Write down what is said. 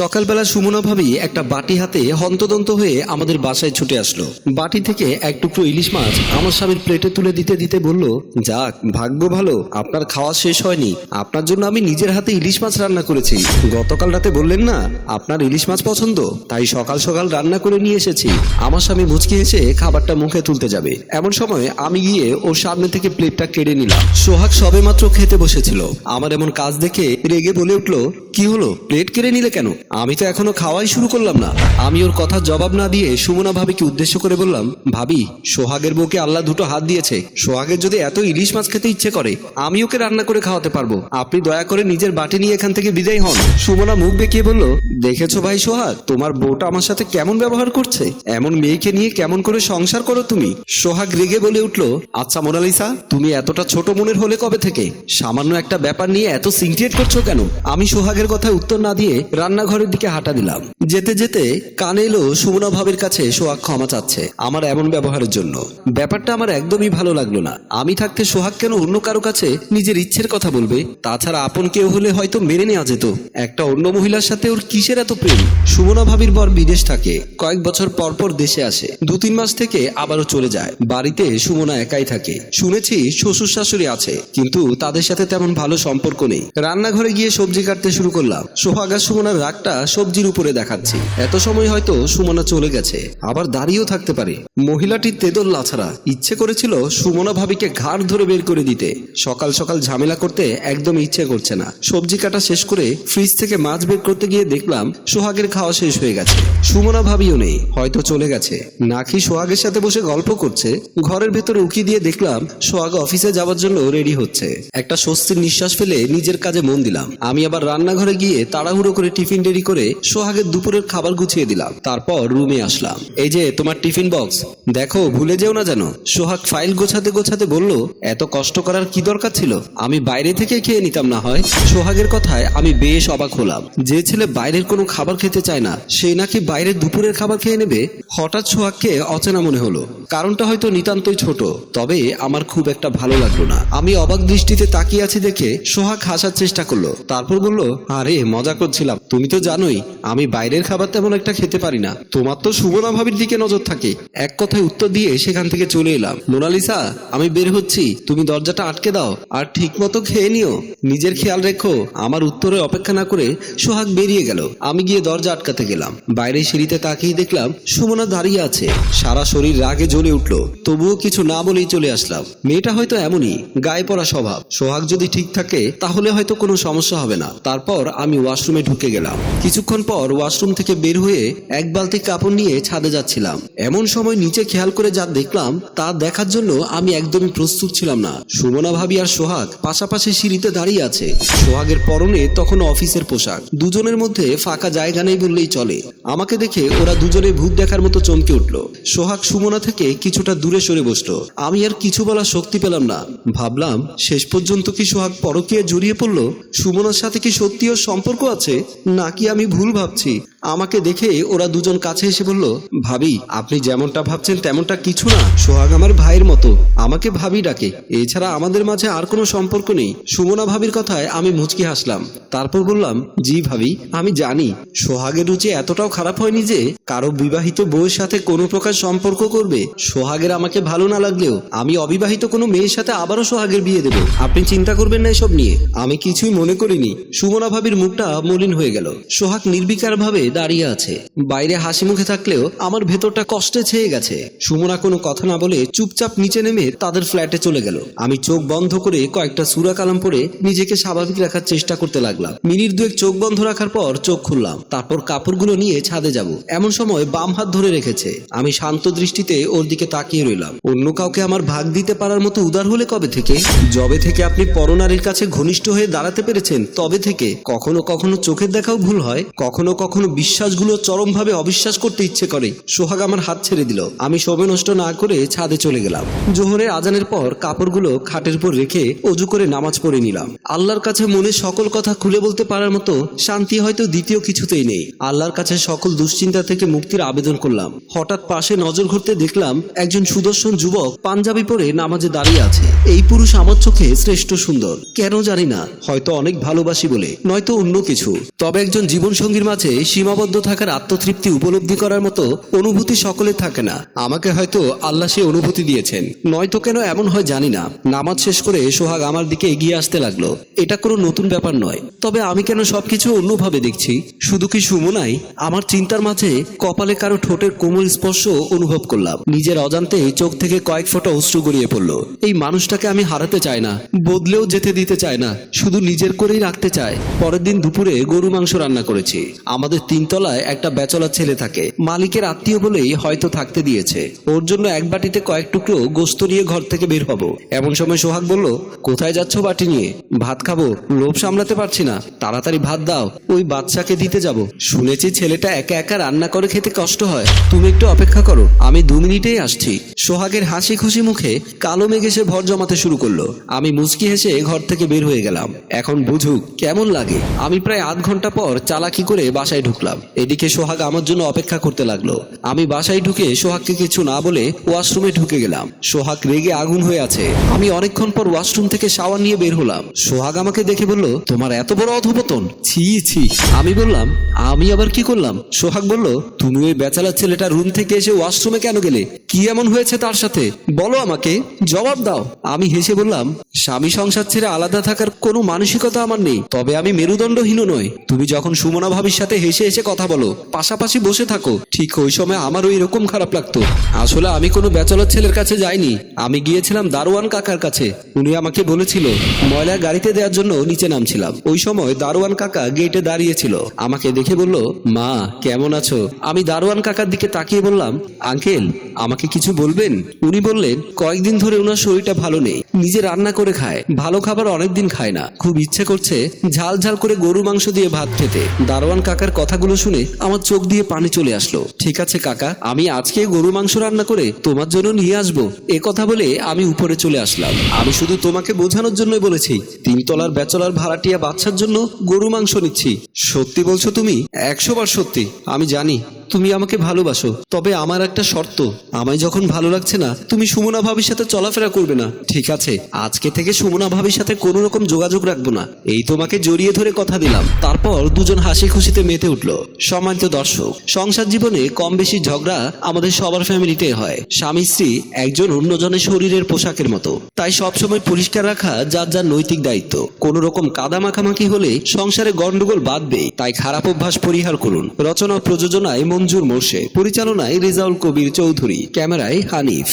সকালবেলা সুমনা ভাবি একটা বাটি হাতে হন্তদন্ত হয়ে আমাদের বাসায় ছুটে আসলো। বাটি থেকে এক টুকরো ইলিশ মাছ আমার স্বামীর প্লেটে তুলে দিতে দিতে বলল, যাক, ভাগ্য ভালো, আপনার খাওয়া শেষ হয়নি। আপনার জন্য আমি নিজের হাতে ইলিশ মাছ রান্না করেছি। গতকাল রাতে বললেন না, আপনার ইলিশ মাছ পছন্দ, তাই সকাল সকাল রান্না করে নিয়ে এসেছি। আমার স্বামী মুচকি এসে খাবারটা মুখে তুলতে যাবে। এমন সময় আমি গিয়ে ওর সামনে থেকে প্লেটটা কেড়ে নিলাম। সোহাগ সবেমাত্র খেতে বসেছিল। আমার এমন কাজ দেখে রেগে বলে উঠল, কি হলো? প্লেট কেড়ে নিলে কেন? আমি তো এখনও খাওয়াই শুরু করলাম না। আমি ওর কথা জবাব না দিয়ে সুমনা ভাবিকে উদ্দেশ্য করে বললাম, ভাবি, সোহাগের বউকে আল্লাহ দুটো হাত দিয়েছে। সোহাগের যদি এত ইলিশ মাছ খেতে ইচ্ছে করে, আমি ওকে রান্না করে খাওয়াতে পারব। আপনি দয়া করে নিজের বাটি নিয়ে এখান থেকে বিদায় হন। সুমনা মুখ বেঁকিয়ে বলল, দেখেছ ভাই সোহাগ, তোমার বউটা আমার সাথে কেমন ব্যবহার করছে? এমন মেয়েকে নিয়ে কেমন করে সংসার করো তুমি? সোহাগ রেগে বলে উঠল আচ্ছা মোনালিসা, তুমি এতটা ছোট মনের হলে কবে থেকে? সামান্য একটা ব্যাপার নিয়ে এত সিনক্রিয়েট করছ কেন? আমি সোহাগের কথায় উত্তর না দিয়ে রান্নাঘরের দিকে হাঁটা দিলাম। যেতে যেতে কানে এলো সুমনা ভাবের কাছে সোহাগ ক্ষমা চাচ্ছে আমার এমন ব্যবহারের জন্য। ব্যাপারটা আমার একদমই ভালো লাগল না। আমি থাকতে সোহাগ কেন অন্য কারও কাছে নিজের ইচ্ছের কথা বলবে? তাছাড়া আপন কেউ হলে হয়তো মেনে নেওয়া যেত। একটা অন্য মহিলার সাথে ওর কিসের এত প্রেম? সুমনা ভাবির বর বিদেশ থাকে। কয়েক বছর পর পর দেশে আসে। দু তিন মাস থেকে আবারও চলে যায়। বাড়িতে সুমনা একাই থাকে। শুনেছি শ্বশুর শাশুড়ি আছে, কিন্তু তাদের সাথে তেমন ভালো সম্পর্ক নেই। রান্নাঘরে গিয়ে সবজি কাটতে শুরু করলাম। সোহাগ আর সুমনার রাগটা সবজির উপরে দেখাচ্ছি। এত সময় হয়তো সুমনা চলে গেছে। আবার দাঁড়িয়েও থাকতে পারে। মহিলাটি তেদল লাছাড়া। ইচ্ছে করেছিল সুমনা ভাবিকে ঘাড় ধরে বের করে দিতে। সকাল সকাল ঝামেলা করতে একদম ইচ্ছে করছে না। সবজি কাটা শেষ করে ফ্রিজ থেকে মাছ বের করতে গিয়ে দেখলাম সোহাগের খাওয়া শেষ হয়ে গেছে। সুমনা ভাবিও নেই। হয়তো চলে গেছে। নাকি সোহাগের সাথে বসে গল্প করছে? ঘরের ভেতরে উকি দিয়ে দেখলাম সোহাগ অফিসে যাওয়ার জন্য রেডি হচ্ছে। একটা স্বস্তির নিঃশ্বাস ফেলে নিজের কাজে মন দিলাম। আমি আবার রান্নাঘরে গিয়ে তাড়াহুড়ো করে টিফিন রেডি করে সোহাগের দুপুরের খাবার গুছিয়ে দিলাম। তারপর রুমে আসলাম। এই যে, তোমার টিফিন বক্স। দেখো, ভুলে যেও না যেন। সোহাগ ফাইল গোছাতে গোছাতে বলল, এত কষ্ট করার কি দরকার ছিল? আমি বাইরে থেকে খেয়ে নিতাম না হয়? সোহাগের কথায় আমি বেশ অবাক হলাম। যে ছেলে বাইরের কোনো খাবার খেতে চায় না সে নাকি বাইরে দুপুরের খাবার খেয়ে নেবে? হঠাৎ সোহাগকে অচেনা মনে হলো। কারণটা হয়তো নিতান্তই ছোট। তবে আমার খুব একটা ভালো লাগল না। আমি অবাক দৃষ্টিতে তাকিয়ে আছি দেখে সোহাগ হাসার চেষ্টা করল। তারপর বলল, আরে, মজা করছিলাম। তুমি তো জানোই, আমি বাইরের খাবার তেমন একটা খেতে পারি না। তোমার তো সুবনা ভাবির দিকে নজর থাকে। এক কথায় উত্তর দিয়ে সেখান থেকে চলে এলাম। মোনালিসা, আমি বের হচ্ছি। তুমি দরজাটা আটকে দাও আর ঠিক মতো খেয়ে নিও। নিজের খেয়াল রেখো, আমার উত্তরে অপেক্ষা না করে সোহাগ বেরিয়ে গেল। আমি গিয়ে দরজা আটকাতে গেলাম। বাইরে সিঁড়িতে তাকিয়ে দেখলাম সুমনা দাঁড়িয়ে আছে। সারা শরীর রাগে জ্বলে উঠল। তবুও কিছু না বলেই চলে আসলাম। মেয়েটা হয়তো এমনই, গায়ে পড়া স্বভাব। সোহাগ যদি ঠিক থাকে, তাহলে হয়তো কোনো সমস্যা হবে না। তারপর আমি ওয়াশরুমে ঢুকে গেলাম। কিছুক্ষণ পর ওয়াশরুম থেকে বের হয়ে এক বালতি কাপড় নিয়ে ছাদে যাচ্ছিলাম। এমন সময় নিচে খেয়াল করে যা দেখলাম, তা দেখার জন্য আমি একদমই প্রস্তুত ছিলাম না। সুমনা ভাবি আর সোহাগ পাশাপাশি সিঁড়িতে দাঁড়িয়ে আছে। সোহাগের পরনে তখন অফিসের পোশাক। দুজনের মধ্যে ফাঁকা জায়গা নেই বললেই চলে। আমাকে দেখে ওরা দুজনে ভূত দেখার মতো চমকে উঠল। সোহাগ সুমনা থেকে কিছুটা দূরে সরে বসল। আমি আর কিছু বলার শক্তি পেলাম না। ভাবলাম, শেষ পর্যন্ত কি সোহাগ পরকীয়া জড়িয়ে পড়ল? সুমনার সাথে কি সত্যি ওর সম্পর্ক আছে? নাকি আমি ভুল ভাবছি? আমাকে দেখে ওরা দুজন কাছে এসে বলল, ভাবি, আপনি যেমনটা ভাবছেন তেমনটা কিছু না। সোহাগ আমার ভাইয়ের মতো। আমাকে ভাবি ডাকে। এছাড়া আমাদের মাঝে আর কোনো সম্পর্ক নেই। সুমনা ভাবির কথায় আমি মুচকি হাসলাম। তারপর বললাম, জি ভাবি, আমি জানি। সোহাগের রুচি এতটাও খারাপ হয়নি যে কারও বিবাহিত বউয়ের সাথে কোনো প্রকার সম্পর্ক করবে। সোহাগের আমাকে ভালো না লাগলেও আমি অবিবাহিত কোনো মেয়ের সাথে আবারও সোহাগের বিয়ে দেব। আপনি চিন্তা করবেন না এসব নিয়ে। আমি কিছুই মনে করিনি। সুমনা ভাবির মুখটা মলিন হয়ে গেল। সোহাগ নির্বিকার ভাবে দাঁড়িয়ে আছে। বাইরে হাসি মুখে থাকলেও আমার ভেতরটা কষ্টে ছেয়ে গেছে। সুমনা কোনো কথা না বলে চুপচাপ নিচে নেমে তাদের ফ্ল্যাটে চলে গেল। আমি চোখ বন্ধ করে কয়েকটা সুরা কালাম পরে নিজেকে স্বাভাবিক রাখার চেষ্টা করতে লাগলাম। মিনিট দুয়েক চোখ বন্ধ রাখার পর চোখ খুললাম। তারপর কাপড়গুলো নিয়ে ছাদে যাব। এমন সময় বাম হাত ধরে রেখেছে। আমি শান্ত দৃষ্টিতে ওর দিকে তাকিয়ে রইলাম। অন্য কাউকে আমার ভাগ দিতে পারার মতো উদার হলে কবে থেকে? যবে থেকে আপনি পরনারীর কাছে ঘনিষ্ঠ হয়ে দাঁড়াতে পেরেছেন, তবে থেকে কখনো কখনো চোখের দেখাও ভুল হয়, কখনো কখনো বিশ্বাসগুলো চরমভাবে অবিশ্বাস করতে ইচ্ছে করে। সোহাগ আমার হাত ছেড়ে দিল। আমি সময় নষ্ট না করে ছাদে চলে গেলাম। জোহরের আজানের পর কাপড়গুলো খাটের উপর রেখে অজু করে নামাজ পড়ে নিলাম। আল্লাহর কাছে মনে সকল কথা খুলে বলতে পারার মতো শান্তি হয়তো দ্বিতীয় কিছুতেই নেই। আল্লাহর কাছে সকল দুশ্চিন্তা থেকে মুক্তির আবেদন করলাম। হঠাৎ পাশে নজর ঘুরতে দেখলাম একজন সুদর্শন যুবক পাঞ্জাবি পরে নামাজে দাঁড়িয়ে আছে। এই পুরুষ আমার চোখে শ্রেষ্ঠ সুন্দর। কেন জানি না, হয়তো অনেক ভালোবাসি বলে, নয়তো অন্য কিছু। তবে একজন জীবনসঙ্গীর মাঝে সীমাবদ্ধ থাকার আত্মতৃপ্তি উপলব্ধি করার মতো অনুভূতি সকলে থাকে না। আমাকে হয়তো আল্লাহ সে অনুভূতি দিয়েছেন। নয়তো কেন এমন হয় জানি না। নামাজ শেষ করে সোহাগ আমার দিকে এগিয়ে আসতে লাগল। এটা কোনো নতুন ব্যাপার নয়। তবে আমি কেন সবকিছু অন্যভাবে দেখছি? শুধু কি সুমনাই আমার চিন্তার মাঝে কপালে কারও ঠোঁটের কোমল স্পর্শ অনুভব করলাম। নিজের অজান্তে চোখ থেকে কয়েক ফোঁটা অশ্রু গড়িয়ে পড়ল। এই মানুষটাকে আমি হারাতে চাই না। বদলেও যেতে দিতে চায় না। শুধু নিজের করেই রাখতে চায়। পরের দিন দুপুরে গরু মাংস রান্না করেছি। আমাদের তিনতলায় একটা বেচলার ছেলে থাকে। মালিকের আত্মীয় বলেই হয়তো থাকতে দিয়েছে। ওর জন্য এক বাটিতে কয়েক টুকরো গোস্ত নিয়ে ঘর থেকে বের হব। এমন সময় সোহাগ বলল, কোথায় যাচ্ছ বাটি নিয়ে? ভাত খাব, লোভ সামলাতে পারছি না। তাড়াতাড়ি ভাত দাও, ওই বাচ্চাকে দিতে যাব। শুনেছি ছেলেটা একা একা রান্না করে খেতে কষ্ট হয়। তুমি একটু অপেক্ষা করো, আমি দু মিনিটেই আসছি। সোহাগের হাসি খুশি মুখে কালো মেঘ এসে ভর জমাতে শুরু করল। আমি মুচকি হেসে ঘর থেকে বের হয়ে গেলাম। এখন বুঝুক, কেমন লাগে? আমি প্রায় আধ ঘণ্টা পর চালাকি করে বাসায় ঢুকলাম। এদিকে সোহাগ আমার জন্য অপেক্ষা করতে লাগল। আমি বাসায় ঢুকে সোহাগকে কিছু না বলে ওয়াশরুমে ঢুকে গেলাম। সোহাগ রেগে আগুন হয়ে আছে। আমি অনেকক্ষণ পর ওয়াশরুম থেকে শাওয়ার নিয়ে বের হলাম। সোহাগ আমাকে দেখে বলল, তোমার এত বড় অধপতন? ছি ছি। আমি বললাম, আমি আবার কি করলাম? সোহাগ বলল, তুমি ওই বেচালার ছেলেটা রুম থেকে এসে ওয়াশরুমে কেন গেলে? কি এমন হয়েছে তার সাথে? বলো আমাকে, জবাব দাও। আমি হেসে বললাম, স্বামী সংসার ছেড়ে আলাদা থাকার কোনো মানসিকতা আমার নেই। তবে আমি মেরুদণ্ডহীন নই। তুমি যখন সুমনা ভাবির সাথে হেসে হেসে কথা বলো। পাশাপাশি বসে থাকো। ঠিক ওই সময় আমারও এরকম খারাপ লাগতো। আসলে আমি কোনো বেচলার ছেলের কাছে যাইনি। আমি গিয়েছিলাম দারোয়ান কাকার কাছে। উনি আমাকে বলেছিল, ময়লা গাড়িতে দেওয়ার জন্য নিচে নামছিলাম। ওই সময় দারোয়ান কাকা গেটে দাঁড়িয়েছিল। আমাকে দেখে বলল, মা, কেমন আছো? আমি দারোয়ান কাকার দিকে তাকিয়ে বললাম, আঙ্কেল, আমাকে কিছু বলবেন? উনি বললেন, কয়েকদিন ধরে ওনার শরীরটা ভালো নেই। নিজে রান্না করে খায়। ভালো খাবার অনেকদিন খায় না। খুব ইচ্ছে করছে ঝাল ঝাল করে গরু মাংস দিয়ে ভাত খেতে। দারোয়ান কাকার কথাগুলো শুনে আমার চোখ দিয়ে পানি চলে আসলো। ঠিক আছে কাকা, আমি আজকে গরু মাংস রান্না করে তোমার জন্য নিয়ে আসব। এ কথা বলে আমি উপরে চলে আসলাম। আমি শুধু তোমাকে বোঝানোর জন্যই বলেছি, তিনতলার বেচলার ভাড়াটিয়া বাচ্চার জন্য গরু মাংস নিচ্ছি। সত্যি বলছো তুমি? একশো বার সত্যি, আমি জানি। তুমি আমাকে ভালোবাসো, তবে আমার একটা শর্ত, আমায় যখন ভালো লাগছে না, তুমি সুমনা ভাবির সাথে চলাফেরা করবে না। ঠিক আছে, আজকে থেকে সুমনা ভাবির সাথে কোনো রকম যোগাযোগ রাখব না। এই তোমাকে জড়িয়ে ধরে কথা দিলাম। তারপর দুজন হাসি খুশিতে মেতে উঠল। সম্মানিত দর্শক, সংসার জীবনে কম বেশি ঝগড়া আমাদের সবার ফ্যামিলিতে হয়। স্বামী, স্ত্রী, একজন অন্যজনের শরীরের পোশাকের মতো। তাই সবসময় পরিষ্কার রাখা যার যার নৈতিক দায়িত্ব। কোনো রকম কাদা মাখামাখি হলে সংসারে গন্ডগোল বাঁধবে। তাই খারাপ অভ্যাস পরিহার করুন। রচনা প্রযোজনায় মঞ্জুর মোর্শে পরিচালনায় রেজাউল কবির চৌধুরী ক্যামেরায় হানিফ।